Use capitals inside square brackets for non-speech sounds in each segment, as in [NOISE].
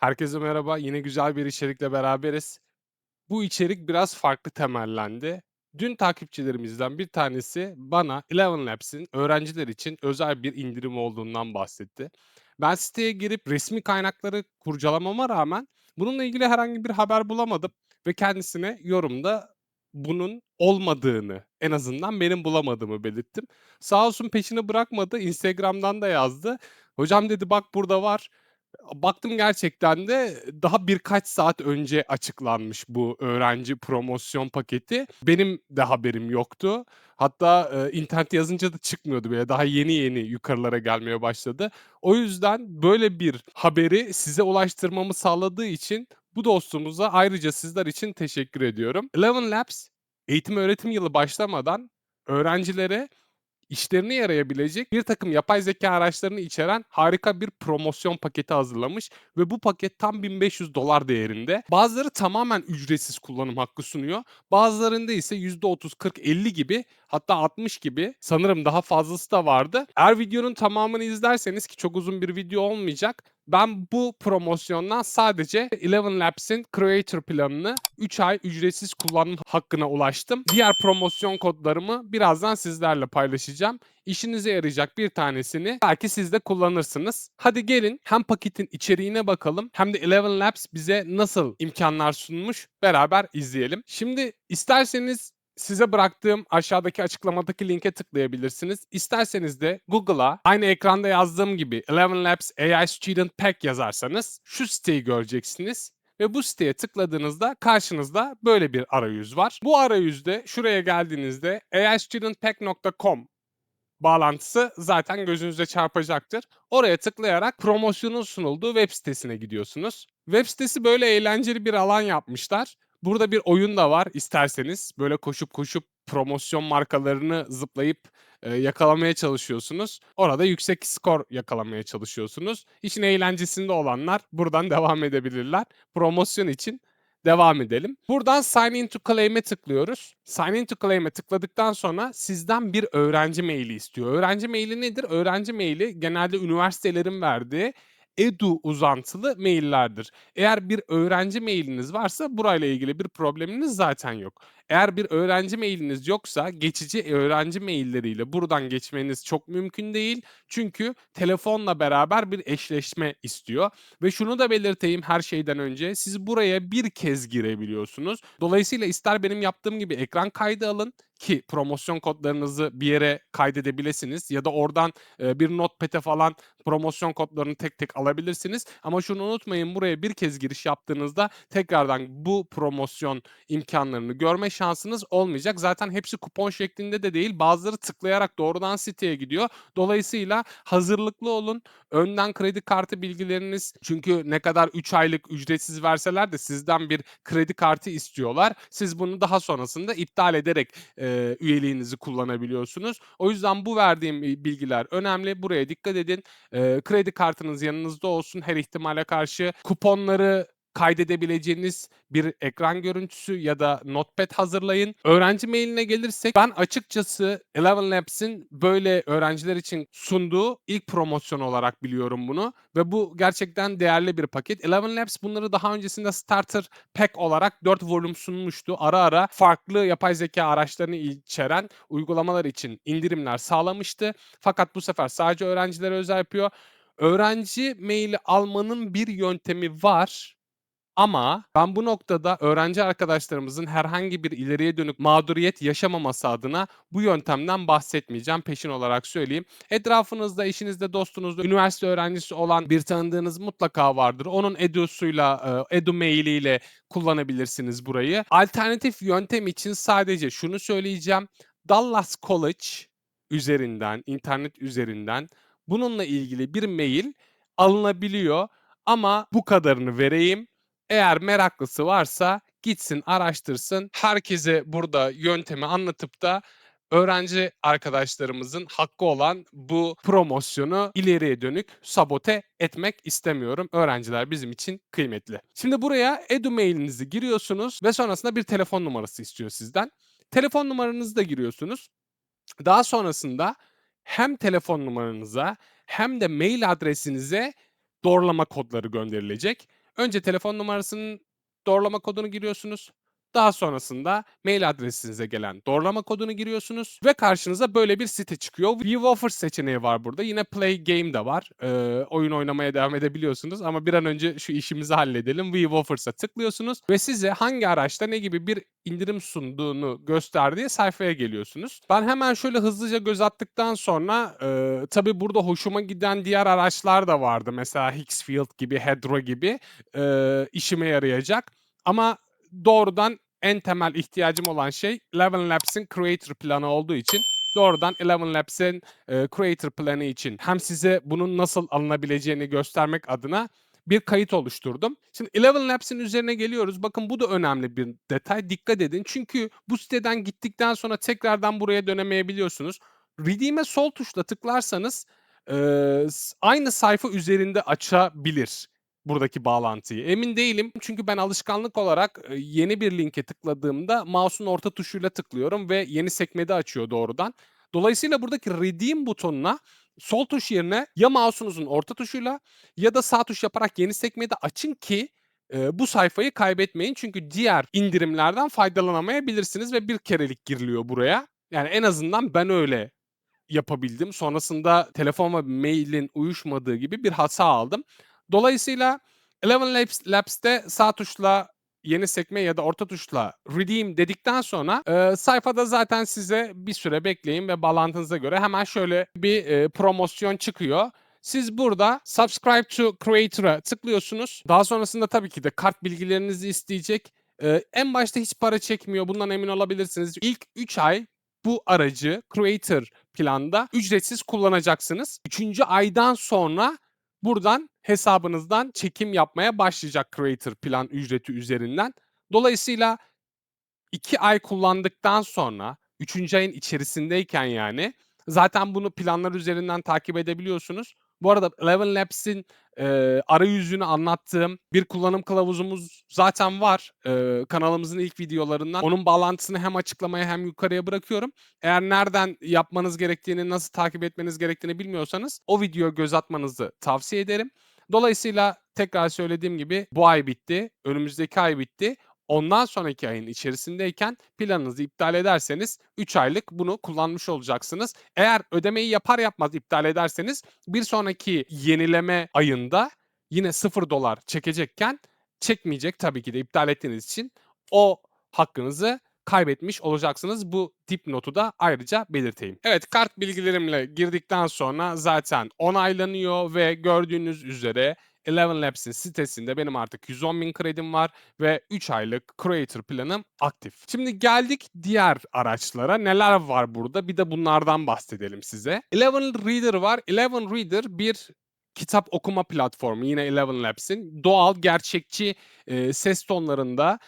Herkese merhaba. Yine güzel bir içerikle beraberiz. Bu içerik biraz farklı temellendi. Dün takipçilerimizden bir tanesi bana Eleven Labs'in öğrenciler için özel bir indirim olduğundan bahsetti. Ben siteye girip resmi kaynakları kurcalamama rağmen bununla ilgili herhangi bir haber bulamadım ve kendisine yorumda bunun olmadığını, en azından benim bulamadığımı belirttim. Sağ olsun peşini bırakmadı. Instagram'dan da yazdı. "Hocam" dedi, "bak burada var." Baktım gerçekten de daha birkaç saat önce açıklanmış bu öğrenci promosyon paketi. Benim de haberim yoktu. Hatta, eee, internette yazınca da çıkmıyordu bile. Daha yeni yeni yukarılara gelmeye başladı. O yüzden böyle bir haberi size ulaştırmamı sağladığı için bu dostumuza ayrıca sizler için teşekkür ediyorum. Eleven Labs, eğitim öğretim yılı başlamadan öğrencilere işlerine yarayabilecek birtakım yapay zekâ araçlarını içeren harika bir promosyon paketi hazırlamış ve bu paket tam $1.500 değerinde. Bazıları tamamen ücretsiz kullanım hakkı sunuyor. Bazılarında ise %30, 40, 50 gibi hatta 60 gibi sanırım daha fazlası da vardı. Eğer videonun tamamını izlerseniz ki çok uzun bir video olmayacak. Ben bu promosyondan sadece Eleven Labs'in Creator planını 3 ay ücretsiz kullanım hakkına ulaştım. Diğer promosyon kodlarımı birazdan sizlerle paylaşacağım. İşinize yarayacak bir tanesini belki siz de kullanırsınız. Hadi gelin hem paketin içeriğine bakalım hem de Eleven Labs bize nasıl imkanlar sunmuş beraber izleyelim. Şimdi isterseniz size bıraktığım aşağıdaki açıklamadaki linke tıklayabilirsiniz. İsterseniz de Google'a aynı ekranda yazdığım gibi Eleven Labs AI Student Pack yazarsanız şu siteyi göreceksiniz ve bu siteye tıkladığınızda karşınızda böyle bir arayüz var. Bu arayüzde şuraya geldiğinizde aistudentpack.com bağlantısı zaten gözünüze çarpacaktır. Oraya tıklayarak promosyonun sunulduğu web sitesine gidiyorsunuz. Web sitesi böyle eğlenceli bir alan yapmışlar. Burada bir oyun da var isterseniz. Böyle koşup koşup promosyon markalarını zıplayıp, eee, yakalamaya çalışıyorsunuz. Orada yüksek skor yakalamaya çalışıyorsunuz. İşin eğlencesinde olanlar buradan [LAUGHS] devam edebilirler. Promosyon için devam edelim. Buradan Sign in to Claim'e tıklıyoruz. Sign in to Claim'e tıkladıktan sonra sizden bir öğrenci maili istiyor. Öğrenci maili nedir? Öğrenci maili genelde üniversitelerin verdiği edu uzantılı maillerdir. Eğer bir öğrenci mailiniz varsa burayla ilgili bir probleminiz zaten yok. Eğer bir öğrenci mailiniz yoksa geçici öğrenci mailleriyle buradan geçmeniz çok mümkün değil. Çünkü telefonla beraber bir eşleşme istiyor ve şunu da belirteyim her şeyden önce siz buraya bir kez girebiliyorsunuz. Dolayısıyla ister benim yaptığım gibi ekran kaydı alın ki promosyon kodlarınızı bir yere kaydedebilirsiniz ya da oradan, eee, bir notepad'e falan promosyon kodlarını tek tek alabilirsiniz ama şunu unutmayın buraya bir kez giriş yaptığınızda tekrardan bu promosyon imkânlarını görme şansınız olmayacak. Zaten hepsi kupon şeklinde de değil. Bazıları tıklayarak doğrudan siteye gidiyor. Dolayısıyla hazırlıklı olun. Önden kredi kartı bilgileriniz çünkü ne kadar 3 aylık ücretsiz verseler de sizden bir kredi kartı istiyorlar. Siz bunu daha sonrasında iptal ederek, eee, üyeliğinizi kullanabiliyorsunuz. O yüzden bu verdiğim, bilgiler önemli. Buraya dikkat edin. Eee, kredi kartınız yanınızda olsun her ihtimale karşı. Kuponları kaydedebileceğiniz bir ekran görüntüsü ya da notepad hazırlayın. Öğrenci mailine gelirsek ben açıkçası Eleven Labs'in böyle öğrenciler için sunduğu ilk promosyon olarak biliyorum bunu ve bu gerçekten değerli bir paket. Eleven Labs bunları daha öncesinde Starter Pack olarak 4 volüm sunmuştu. Ara ara farklı yapay zekâ araçlarını içeren uygulamalar için indirimler sağlamıştı. Fakat bu sefer sadece öğrencilere özel yapıyor. Öğrenci maili almanın bir yöntemi var ama ben bu noktada öğrenci arkadaşlarımızın herhangi bir ileriye dönük mağduriyet yaşamaması adına bu yöntemden bahsetmeyeceğim. Peşin olarak söyleyeyim. Etrafınızda, eşinizde, dostunuzda üniversite öğrencisi olan bir tanıdığınız mutlaka vardır. Onun edusuyla, eee, edu mailiyle kullanabilirsiniz burayı. Alternatif yöntem için sadece şunu söyleyeceğim. Dallas College üzerinden, internet üzerinden bununla ilgili bir mail alınabiliyor ama bu kadarını vereyim. Eğer meraklısı varsa gitsin araştırsın. Herkese burada yöntemi anlatıp da öğrenci arkadaşlarımızın hakkı olan bu promosyonu ileriye dönük sabote etmek istemiyorum. Öğrenciler bizim için kıymetli. Şimdi buraya edu mailinizi giriyorsunuz ve sonrasında bir telefon numarası istiyor sizden. Telefon numaranızı da giriyorsunuz. Daha sonrasında hem telefon numaranıza hem de mail adresinize doğrulama kodları gönderilecek. Önce telefon numarasının doğrulama kodunu giriyorsunuz. Daha sonrasında mail adresinize gelen doğrulama kodunu giriyorsunuz ve karşınıza böyle bir site çıkıyor. View Offers seçeneği var burada. Yine Play Game de var. Ee, oyun oynamaya devam edebiliyorsunuz ama bir an önce şu işimizi halledelim. View Offers'a tıklıyorsunuz ve size hangi araçta ne gibi bir indirim sunduğunu gösterdiği sayfaya geliyorsunuz. Ben hemen şöyle hızlıca göz attıktan sonra e, tabii burada hoşuma giden diğer araçlar da vardı. Mesela Hicksfield gibi, Hedro gibi e, işime yarayacak. Ama doğrudan en temel ihtiyacım olan şey Eleven Labs'in Creator planı olduğu için doğrudan Eleven Labs'in e, Creator planı için hem size bunun nasıl alınabileceğini göstermek adına bir kayıt oluşturdum. Şimdi Eleven Labs'in üzerine geliyoruz. Bakın bu da önemli bir detay. Dikkat edin. Çünkü bu siteden gittikten sonra tekrardan buraya dönemeyebiliyorsunuz. Redeem'e sol tuşla tıklarsanız e, aynı sayfa üzerinde açabilir buradaki bağlantıyı. Emin değilim çünkü ben alışkanlık olarak e, yeni bir linke tıkladığımda mouse'un orta tuşuyla tıklıyorum ve yeni sekmede açıyor doğrudan. Dolayısıyla buradaki redeem butonuna sol tuş yerine ya mouse'unuzun orta tuşuyla ya da sağ tuş yaparak yeni sekmede açın ki e, bu sayfayı kaybetmeyin. Çünkü diğer indirimlerden faydalanamayabilirsiniz ve bir kerelik giriliyor buraya. Yani en azından ben öyle yapabildim. Sonrasında telefon ve mailin uyuşmadığı gibi bir hata aldım. Dolayısıyla Eleven Labs, Labs'te sağ tuşla yeni sekme ya da orta tuşla redeem dedikten sonra e, sayfada zaten size bir süre bekleyin ve bağlantınıza göre hemen şöyle bir e, promosyon çıkıyor. Siz burada subscribe to creator'a tıklıyorsunuz. Daha sonrasında tabii ki de kart bilgilerinizi isteyecek. E, en başta hiç para çekmiyor. Bundan emin olabilirsiniz. İlk 3 ay bu aracı creator planda ücretsiz kullanacaksınız. 3. aydan sonra buradan hesabınızdan çekim yapmaya başlayacak Creator plan ücreti üzerinden. Dolayısıyla 2 ay kullandıktan sonra 3. ayın içerisindeyken yani zaten bunu planlar üzerinden takip edebiliyorsunuz. Bu arada Eleven Labs'in e, arayüzünü anlattığım bir kullanım kılavuzumuz zaten var e, kanalımızın ilk videolarından. Onun bağlantısını hem açıklamaya hem yukarıya bırakıyorum. Eğer nereden yapmanız gerektiğini, nasıl takip etmeniz gerektiğini bilmiyorsanız o videoya göz atmanızı tavsiye ederim. Dolayısıyla tekrar söylediğim gibi bu ay bitti, önümüzdeki ay bitti. Ondan sonraki ayın içerisindeyken planınızı iptal ederseniz 3 aylık bunu kullanmış olacaksınız. Eğer ödemeyi yapar yapmaz iptal ederseniz bir sonraki yenileme ayında yine 0 dolar çekecekken çekmeyecek tabii ki de iptal ettiğiniz için o hakkınızı kaybetmiş olacaksınız. Bu dipnotu da ayrıca belirteyim. Evet kart bilgilerimle girdikten sonra zaten onaylanıyor ve gördüğünüz üzere Eleven Labs'in sitesinde benim artık 110 bin kredim var ve 3 aylık Creator planım aktif. Şimdi geldik diğer araçlara. Neler var burada? Bir de bunlardan bahsedelim size. Eleven Reader var. Eleven Reader bir kitap okuma platformu yine Eleven Labs'in. Doğal, gerçekçi e, ses tonlarında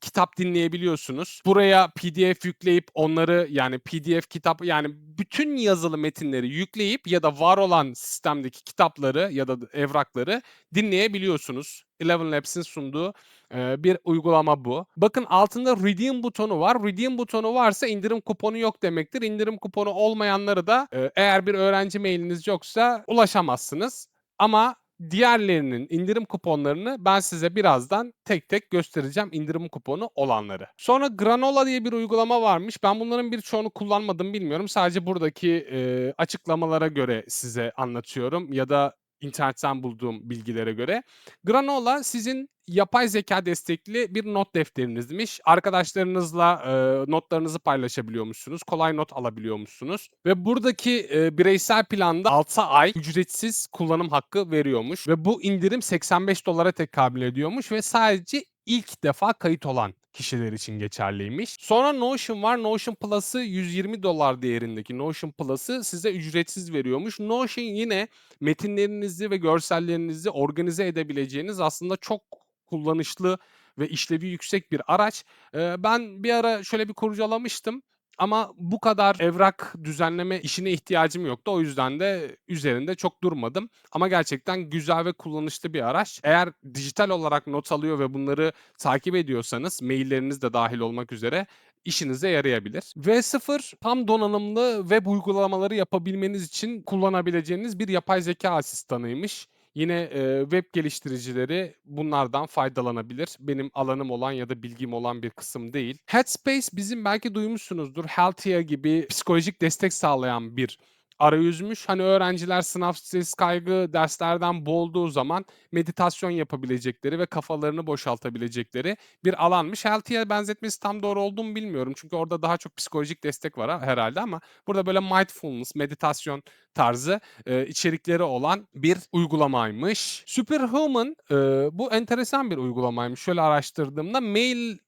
kitap dinleyebiliyorsunuz. Buraya PDF yükleyip onları yani PDF kitap yani bütün yazılı metinleri yükleyip ya da var olan sistemdeki kitapları ya da evrakları dinleyebiliyorsunuz. Eleven Labs'in sunduğu e, bir uygulama bu. Bakın altında redeem butonu var. Redeem butonu varsa indirim kuponu yok demektir. İndirim kuponu olmayanları da e, eğer bir öğrenci mailiniz yoksa ulaşamazsınız. Ama diğerlerinin indirim kuponlarını ben size birazdan tek tek göstereceğim indirim kuponu olanları. Sonra Granola diye bir uygulama varmış. Ben bunların birçoğunu kullanmadım bilmiyorum. Sadece buradaki e, açıklamalara göre size anlatıyorum ya da internetten bulduğum bilgilere göre. Granola sizin yapay zeka destekli bir not defterinizmiş. Arkadaşlarınızla e, notlarınızı paylaşabiliyormuşsunuz. Kolay not alabiliyormuşsunuz. Ve buradaki e, bireysel planda 6 ay ücretsiz kullanım hakkı veriyormuş. Ve bu indirim 85 dolara tekabül ediyormuş ve sadece ilk defa kayıt olan kişiler için geçerliymiş. Sonra Notion var. Notion Plus'ı 120 dolar değerindeki Notion Plus'ı size ücretsiz veriyormuş. Notion yine metinlerinizi ve görsellerinizi organize edebileceğiniz aslında çok kullanışlı ve işlevi yüksek bir araç. Ben bir ara şöyle bir kurcalamıştım. Ama bu kadar evrak düzenleme işine ihtiyacım yoktu. O yüzden de üzerinde çok durmadım. Ama gerçekten güzel ve kullanışlı bir araç. Eğer dijital olarak not alıyor ve bunları takip ediyorsanız mailleriniz de dahil olmak üzere işinize yarayabilir. V0 tam donanımlı web uygulamaları yapabilmeniz için kullanabileceğiniz bir yapay zeka asistanıymış. Yine, eee, web geliştiricileri bunlardan faydalanabilir. Benim alanım olan ya da bilgim olan bir kısım değil. Headspace bizim belki duymuşsunuzdur. Helthia gibi psikolojik destek sağlayan bir arayüzmüş. Hani öğrenciler sınav stres, kaygı, derslerden boğulduğu zaman meditasyon yapabilecekleri ve kafalarını boşaltabilecekleri bir alanmış. Healthy'ye benzetmesi tam doğru oldu mu bilmiyorum. Çünkü orada daha çok psikolojik destek var ha herhâlde ama burada böyle mindfulness, meditasyon tarzı, eee, içerikleri olan bir uygulamaymış. Superhuman, eee, bu enteresan bir uygulamaymış. Şöyle araştırdığımda mail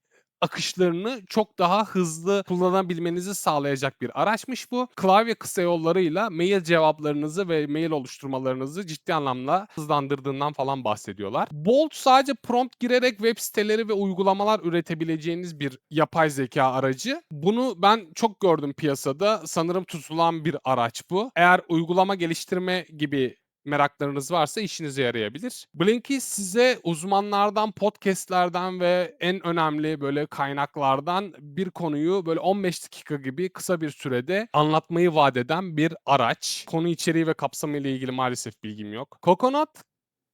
akışlarını çok daha hızlı kullanabilmenizi sağlayacak bir araçmış bu. Klavye kısa yollarıyla mail cevaplarınızı ve mail oluşturmalarınızı ciddi anlamda hızlandırdığından falan bahsediyorlar. Bolt sadece prompt girerek web siteleri ve uygulamalar üretebileceğiniz bir yapay zeka aracı. Bunu ben çok gördüm piyasada. Sanırım tutulan bir araç bu. Eğer uygulama geliştirme gibi meraklarınız varsa işinize yarayabilir. Blinkist size uzmanlardan, podcast'lerden ve en önemli böyle kaynaklardan bir konuyu böyle 15 dakika gibi kısa bir sürede anlatmayı vaat eden bir araç. Konu içeriği ve kapsamı ile ilgili maalesef bilgim yok. Coconut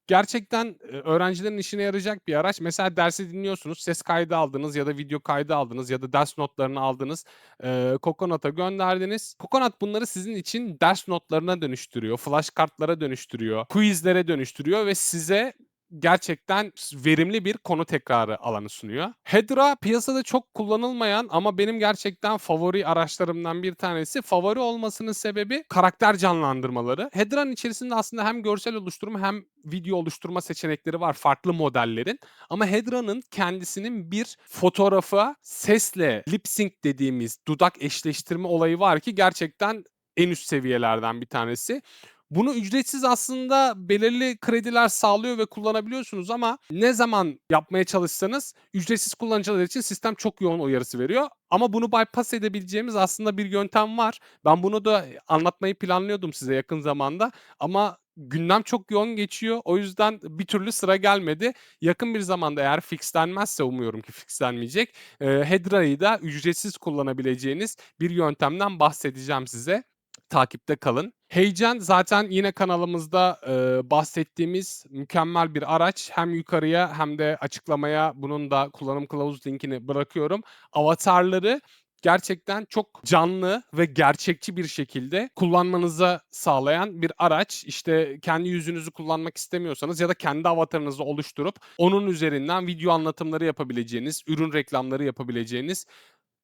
gerçekten, eee, öğrencilerin işine yarayacak bir araç. Mesela dersi dinliyorsunuz, ses kaydı aldınız ya da video kaydı aldınız ya da ders notlarını aldınız, eee, Coconut'a gönderdiniz. Coconut bunları sizin için ders notlarına dönüştürüyor, flash kartlara dönüştürüyor, quizlere dönüştürüyor ve size gerçekten verimli bir konu tekrarı alanı sunuyor. Hedera piyasada çok kullanılmayan ama benim gerçekten favori araçlarımdan bir tanesi. Favori olmasının sebebi karakter canlandırmaları. Hedera'nın içerisinde aslında hem görsel oluşturma hem video oluşturma seçenekleri var farklı modellerin ama Hedera'nın kendisinin bir fotoğrafa sesle lip sync dediğimiz dudak eşleştirme olayı var ki gerçekten en üst seviyelerden bir tanesi. Bunu ücretsiz aslında belirli krediler sağlıyor ve kullanabiliyorsunuz ama ne zaman yapmaya çalışsanız ücretsiz kullanıcılar için sistem çok yoğun uyarısı veriyor. Ama bunu bypass edebileceğimiz aslında bir yöntem var. Ben bunu da anlatmayı planlıyordum size yakın zamanda ama gündem çok yoğun geçiyor. O yüzden bir türlü sıra gelmedi. Yakın bir zamanda eğer fixlenmezse umuyorum ki fixlenmeyecek, eee, Hedra'yı da ücretsiz kullanabileceğiniz bir yöntemden bahsedeceğim size. Takipte kalın. Heygen zaten yine kanalımızda, eee, bahsettiğimiz mükemmel bir araç. Hem yukarıya hem de açıklamaya bunun da kullanım kılavuz linkini bırakıyorum. Avatarları gerçekten çok canlı ve gerçekçi bir şekilde kullanmanızı sağlayan bir araç. İşte kendi yüzünüzü kullanmak istemiyorsanız ya da kendi avatarınızı oluşturup onun üzerinden video anlatımları yapabileceğiniz, ürün reklamları yapabileceğiniz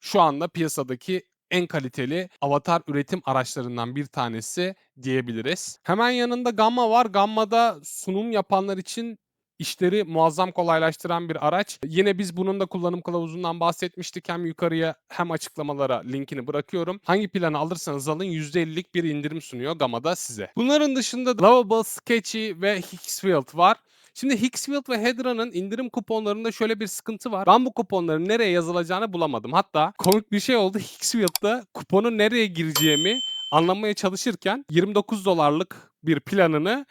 şu anda piyasadaki en kaliteli avatar üretim araçlarından bir tanesi diyebiliriz. Hemen yanında Gamma var. Gamma'da sunum yapanlar için işleri muazzam kolaylaştıran bir araç. Yine biz bunun da kullanım kılavuzundan bahsetmiştik. Hem yukarıya hem açıklamalara linkini bırakıyorum. Hangi planı alırsanız alın %50'lik bir indirim sunuyor Gamma'da size. Bunların dışında Lovable, Sketchy ve Hicksfield var. Şimdi Hicksfield ve Hedra'nın indirim kuponlarında şöyle bir sıkıntı var. Ben bu kuponların nereye yazılacağını bulamadım. Hatta komik bir şey oldu. [LAUGHS] Hicksfield'da kuponu nereye gireceğimi anlamaya çalışırken $29'lık bir planını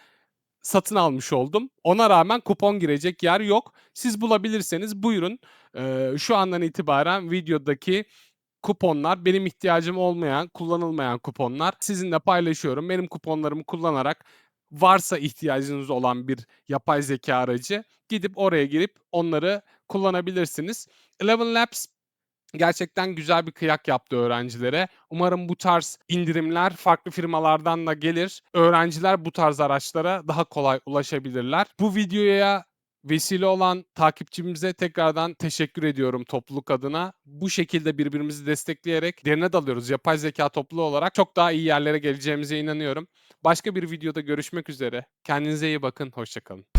satın almış oldum. Ona rağmen kupon girecek yer yok. Siz bulabilirseniz buyurun. Eee, şu andan itibaren videodaki kuponlar benim ihtiyacım olmayan, kullanılmayan kuponlar. Sizinle paylaşıyorum. Benim kuponlarımı kullanarak varsa ihtiyacınız olan bir yapay zeka aracı gidip oraya girip onları kullanabilirsiniz. Eleven Labs gerçekten güzel bir kıyak yaptı öğrencilere. Umarım bu tarz indirimler farklı firmalardan da gelir. Öğrenciler bu tarz araçlara daha kolay ulaşabilirler. Bu videoya vesile olan takipçimize tekrardan teşekkür ediyorum topluluk adına. Bu şekilde birbirimizi destekleyerek derine dalıyoruz. Yapay zeka topluluğu olarak çok daha iyi yerlere geleceğimize inanıyorum. Başka bir videoda görüşmek üzere. Kendinize iyi bakın. Hoşça kalın.